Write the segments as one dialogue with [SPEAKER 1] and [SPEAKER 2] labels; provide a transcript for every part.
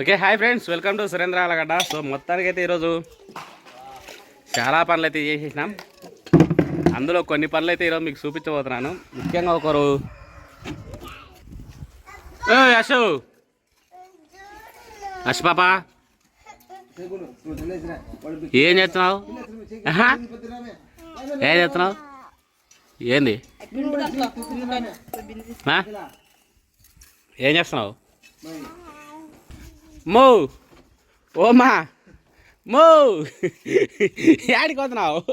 [SPEAKER 1] Okay hi friends welcome to Surendra Allagadda so మొత్తానికి అయితే ఈరోజు చాలా పనులు అయితే చేసేసినాం. అందులో కొన్ని పనులు అయితే ఈరోజు మీకు చూపించబోతున్నాను. ముఖ్యంగా ఒకరు యశు! యశ్ పాప! ఏం చేస్తున్నావు? ఏం చేస్తున్నావు? ఏంది? ఏం చేస్తున్నావు? మో ఓమా. మో యాడికి వస్తున్నావు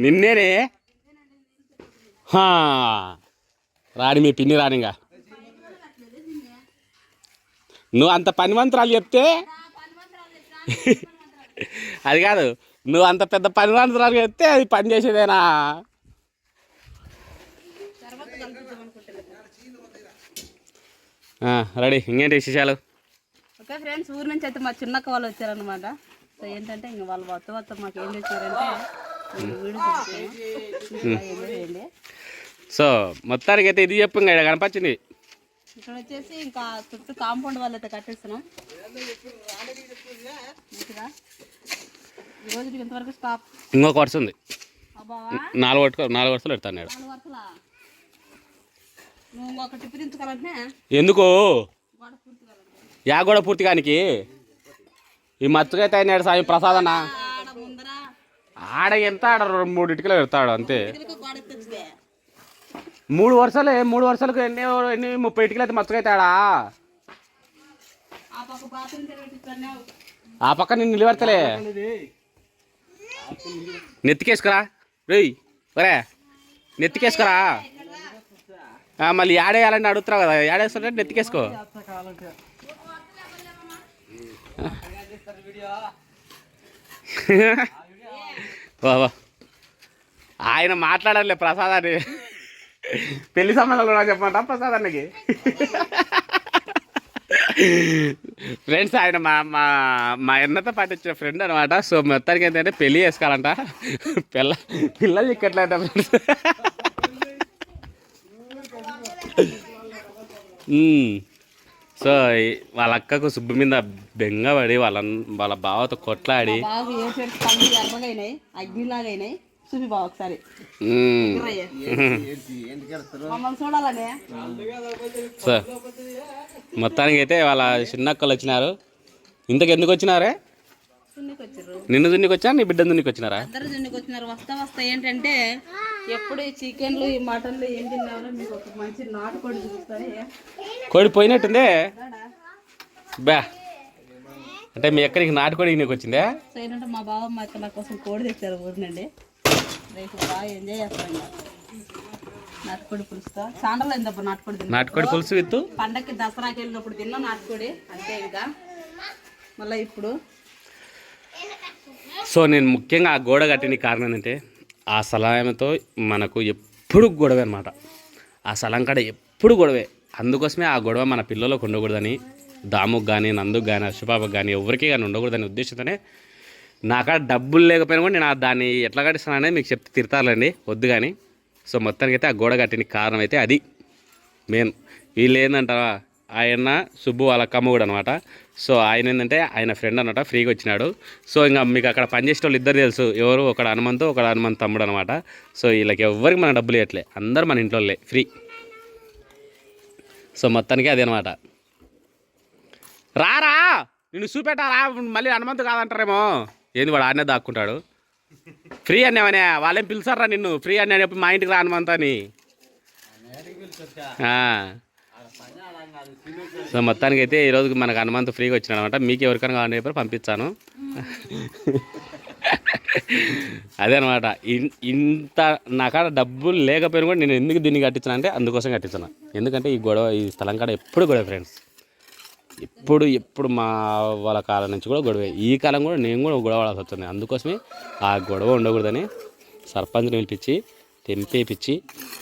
[SPEAKER 1] నిన్నేనే. రాని మీ పిన్ని రానిగా. నువ్వు అంత పనిమంత్రాలు చెప్తే? అది కాదు. నువ్వు అంత పెద్ద పని మంత్రాలు చెప్తే అది పని చేసేదేనా? రెడీ. ఇంకేంటి విశేషాలు?
[SPEAKER 2] ఓకే ఫ్రెండ్స్ ఊరు నుంచి అయితే మా చిన్నక్క వాళ్ళు వచ్చారనమాట సో ఏంటంటే ఇంకా వాళ్ళు వత్త వత్త మాకు ఏం తెచ్చారంటే
[SPEAKER 1] సో మొత్తానికి అయితే ఇది చెప్పు ఇంకా కనపచ్చింది
[SPEAKER 2] ఇక్కడ వచ్చేసి ఇంకా చుట్టూ కాంపౌండ్ వాళ్ళు అయితే కట్టేస్తున్నాం.
[SPEAKER 1] ఇంకొక వరుస ఉంది. నాలుగు నాలుగు వరుసలు పెడతాను నేను. ఎందుకు?
[SPEAKER 2] గోడ
[SPEAKER 1] యా కూడా పూర్తిగానికి ఈ మచ్చుకైతే అయినాడు సాయి ప్రసాద్ అన్న
[SPEAKER 2] ఆడ
[SPEAKER 1] ఆడ ఎంత ఆడ రెండు మూడు ఇటుకలు పెడతాడు అంతే.
[SPEAKER 2] గోడ
[SPEAKER 1] మూడు వరుసలే మూడు వరుసలకు ఎన్ని ఎన్ని ముప్పై ఇటుకలు అయితే మచ్చుకైతాడా
[SPEAKER 2] ఆ పక్క బాత్రూమ్ పెట్టిస్తాను
[SPEAKER 1] ఆ పక్క నేను నిలబెడతలే. నెత్తికేసుకురా. రేయ్ ఒరే నెత్తికేసుకురా. మళ్ళీ యాడేయాలని అడుగుతున్నావు కదా యాడేస్తుంటే నెత్తికేసుకో. వా. ఆయన మాట్లాడాలి ప్రసాదాన్ని. పెళ్ళి సంబంధాలు చెప్పమంటా ప్రసాదానికి? ఫ్రెండ్స్ ఆయన మా మా మా ఎన్నతో పాటు వచ్చిన ఫ్రెండ్ అనమాట సో మొత్తానికి ఏంటంటే పెళ్ళి చేసుకోవాలంట. పిల్ల పిల్లలు ఇక్కట్లేట ఫ్రెండ్స్. సో వాళ్ళ అక్కకు సుబ్బు మీద బెంగ పడి వాళ్ళ వాళ్ళ బావతో కొట్లాడి.
[SPEAKER 2] అగ్నిలాగైనాయి. చూపి బావ ఒకసారి.
[SPEAKER 1] సో మొత్తానికి అయితే వాళ్ళ చిన్నక్కలు వచ్చినారు. ఇంతకు ఎందుకు వచ్చినారే? నిన్ను దున్నికి వచ్చా నీ బిడ్డ దున్నికి వచ్చినారా
[SPEAKER 2] అందరు చున్నీకి వచ్చినారు వస్తా వస్తా ఏంటంటే ఎప్పుడు ఈ చికెన్లు ఈ మటన్లు ఏం తిన్నారో మీకు ఒక మంచి నాటుకోడి చూపిస్తాను.
[SPEAKER 1] కోడి పోయినట్టుందే? బా అంటే మీ ఎక్కడికి నాటుకోడి నీకు వచ్చిందే
[SPEAKER 2] ఏంటంటే మా బావ మా అక్క నా కోసం కోడి తెచ్చారు ఊరి నుండి రేపు బాగా ఎంజాయ్ చేస్తాం ఇంకా. నాటుకోడి పులుసుతో చాండలో అయిందప్పుడు నాటుకోడి తిన్నా
[SPEAKER 1] నాటుకోడి పులుసు విత్తు.
[SPEAKER 2] పండక్కి దసరాకి వెళ్ళినప్పుడు తిన్నాం నాటుకోడి అంతే ఇంకా. మళ్ళీ ఇప్పుడు
[SPEAKER 1] సో నేను ముఖ్యంగా ఆ గోడ కట్టిన కారణం ఏంటంటే ఆ సలాయంతో మనకు ఎప్పుడు గొడవే అనమాట ఆ స్థలం కాడ ఎప్పుడు గొడవే. అందుకోసమే ఆ గొడవ మన పిల్లలకు ఉండకూడదని దాముకు కానీ నందుకు కానీ అశుపాపకు కానీ ఎవరికి కానీ ఉండకూడదని ఉద్దేశంతోనే నాకాడ డబ్బులు లేకపోయినా కూడా నేను ఆ దాన్ని ఎట్లా కట్టిస్తాననేది మీకు చెప్తే తిడతారులేండి వద్దు కానీ సో మొత్తానికి అయితే ఆ గోడ కట్టిన కారణం అయితే అది. మెయిన్ వీళ్ళు ఏంటంటారా ఆయన సుబ్బు వాళ్ళ కమ్మ కూడా అనమాట సో ఆయన ఏంటంటే ఆయన ఫ్రెండ్ అనమాట ఫ్రీగా వచ్చినాడు. సో ఇంకా మీకు అక్కడ పనిచేసే వాళ్ళు ఇద్దరు తెలుసు ఎవరు ఒకడు హనుమంతు ఒకడు హనుమంత్ తమ్ముడు అనమాట సో వీళ్ళకి ఎవరికి మన డబ్బులు ఇవ్వట్లే అందరు మన ఇంట్లో ఫ్రీ. సో మొత్తానికి అదే అనమాట రారా నిన్ను చూపెట్టారా మళ్ళీ హనుమంతు కాదంటారేమో. ఏంది వాడు ఆడనే దాక్కుంటాడు. ఫ్రీ అన్నావనే వాళ్ళేం పిలిచారా నిన్ను ఫ్రీ అన్నా మా ఇంటికి రా హనుమంత్ అని. సో మొత్తానికి అయితే ఈరోజు మనకు హనుమంతు ఫ్రీగా వచ్చినాడు అనమాట మీకు ఎవరికైనా కావాలని చెప్పి పంపించాను అదే అనమాట ఇంత నాకాడ డబ్బులు లేకపోయినా కూడా నేను ఎందుకు దీన్ని కట్టించాను అంటే అందుకోసం కట్టించాను. ఎందుకంటే ఈ గొడవ ఈ స్థలం కాడ ఎప్పుడు గొడవ ఫ్రెండ్స్ ఎప్పుడు ఎప్పుడు మా వాళ్ళ కాలం నుంచి కూడా గొడవ. ఈ కాలం కూడా నేను కూడా గొడవ పడాల్సి వస్తుంది. అందుకోసమే ఆ గొడవ ఉండకూడదని సర్పంచ్ని పిలిపించి తెంపేపించి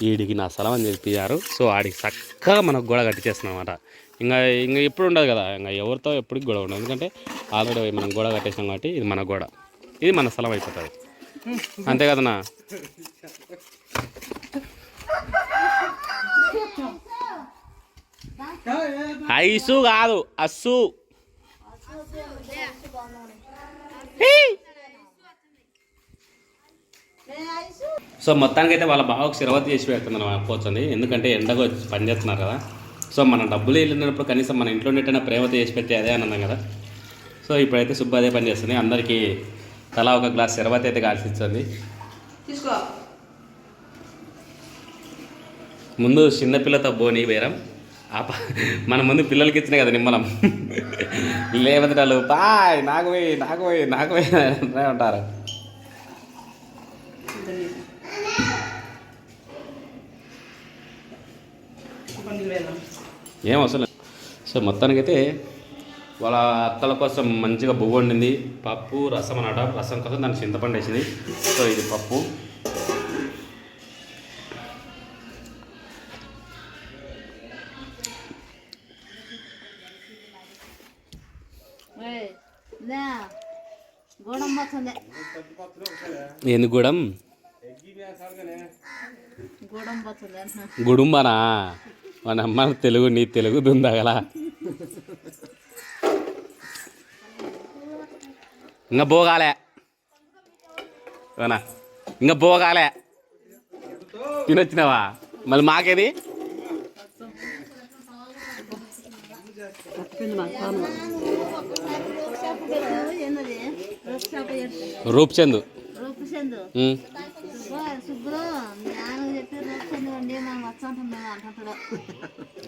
[SPEAKER 1] వీడికి నా స్థలం అని చెప్పారు సో ఆడికి చక్కగా మనకు గొడవ కట్టించేస్తున్నాం అనమాట ఇంకా ఇంకా ఎప్పుడు ఉండదు కదా. ఇంకా ఎవరితో ఎప్పటికి గొడవ ఉండదు. ఎందుకంటే ఆల్రెడీ మనం గొడవ కట్టేసాం కాబట్టి ఇది మన గోడ. ఇది మన స్థలం అయిపోతుంది. అంతే కదన్నా? ఐసు కాదు అస్సు. హీ! సో మొత్తానికి అయితే వాళ్ళ బావకు శిరవతి చేసి పెడుతున్నాను పోతుంది ఎందుకంటే ఎండగా వచ్చి పని చేస్తున్నారు కదా. సో మన డబ్బులు వెళ్ళినప్పుడు కనీసం మన ఇంట్లో ఉండేటైనా ప్రేమతో చేసి పెట్టి అదే ఆనందం కదా. సో ఇప్పుడైతే సుబ్బు అదే పని చేస్తుంది. అందరికీ తలా ఒక గ్లాస్ శిరవతి అయితే కాల్సి ఇస్తుంది
[SPEAKER 2] తీసుకో.
[SPEAKER 1] ముందు చిన్నపిల్లతో బోని బేరం. మన ముందు పిల్లలకి ఇచ్చినాయి కదా నిమ్మలం. వాళ్ళు బాయ్ నాకు పోయి నాకు పోయి నాకు పోయి అని ఉంటారు ఏం అవసరం లేదు. సో మొత్తానికైతే వాళ్ళ అక్కల కోసం మంచిగా బువ్వ వండింది. పప్పు రసం అన్నమాట. రసం కోసం దాన్ని చింతపండు వేసింది. సో ఇది పప్పు. ఎందుకు కూడా
[SPEAKER 2] గోడం?
[SPEAKER 1] గుడుంబనా? మన అమ్మ తెలుగు నీ తెలుగు దుందగల. ఇంకా పోగాలే. అవునా ఇంకా పోగాలే. తినొచ్చినావా? మళ్ళీ మాకేది? రూపచందు ఉమ్.
[SPEAKER 3] శుభ్రు మీ ఆయన చెప్పి రూపచందు అండి మనం వచ్చాంటాం మేము అంటాడు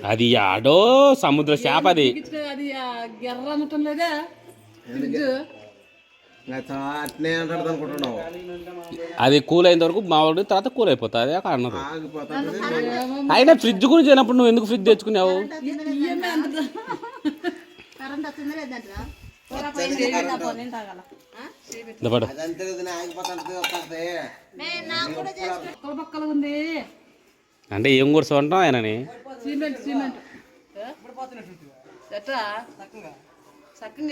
[SPEAKER 1] అది ఆడో సముద్ర చేప అది.
[SPEAKER 2] అది గెర్ర అనటం లేదా? ఫ్రిడ్జ్
[SPEAKER 4] అట్నే అంటాడు అనుకుంటున్నావు.
[SPEAKER 1] అది కూల్ అయిన వరకు మావాడు తర్వాత కూల్ అయిపోతుంది అదే అన్నారు అయినా ఫ్రిడ్జ్ గురించి అయినప్పుడు నువ్వు ఎందుకు ఫ్రిడ్జ్ తెచ్చుకున్నావు?
[SPEAKER 2] ఉంది.
[SPEAKER 1] అంటే ఏం కూర్చో అంటాం ఆయనని?
[SPEAKER 2] Cement cement. ఎట్లా చక్కగా.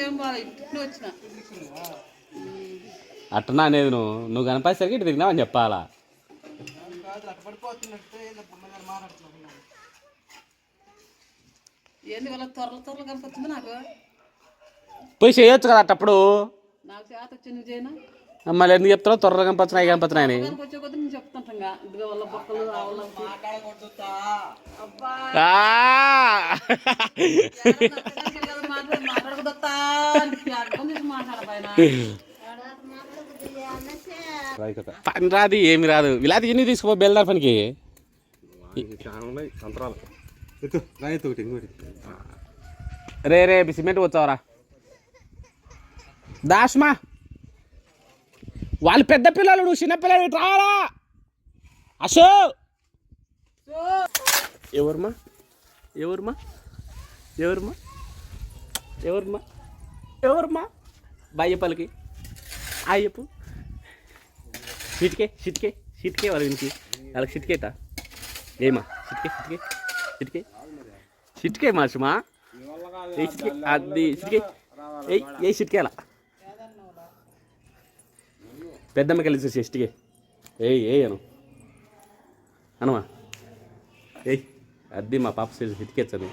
[SPEAKER 2] ఏం బాగా వచ్చిన.
[SPEAKER 1] అట్టనా అనేది నువ్వు? నువ్వు కనపడేసరికి ఇటు తిరిగినావని చెప్పాలా?
[SPEAKER 2] ఏంది వాళ్ళ త్వరలు త్వరలు కనిపిస్తుంది నాకు?
[SPEAKER 1] పోయి చేయొచ్చు కదా అట్టప్పుడు?
[SPEAKER 2] నాకు చేత వచ్చింది నువ్వు చేయనా?
[SPEAKER 1] మళ్ళీ ఎందుకు చెప్తావు త్వరగా
[SPEAKER 2] మాట్లాడకూడతా అర్థం చేసి మాట్లాడ పైన
[SPEAKER 1] రాదు ఏమి రాదు. ఇలాది ఎన్ని తీసుకో బెల్దార్ పనికి? రే రే సిమెంట్ వచ్చావరా దాష్మా వాళ్ళు పెద్ద పిల్లలు నువ్వు చిన్నపిల్లలు రావాలా అశో! ఎవరమ్మా ఎవరమ్మా ఎవరమ్మా ఎవరమ్మా ఎవరమ్మా బాయ్ చెప్పాలకి ఆ సిటికే సిటికే సిటికే వాళ్ళ ఇంటికి. వాళ్ళకి సిటికేట ఏమా సిటికే సిటికే సిటికే. సిటికే మాసుమా ఏ సిటికే అది సిటికే. ఏ ఏ సిటికేలా పెద్దమ్మకి వెళ్ళి సిటికే ఏయ్ ఏ అను. అనమా ఏయ్. అది మా పాప సిటికేచ్చది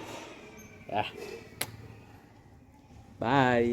[SPEAKER 1] బాయ్.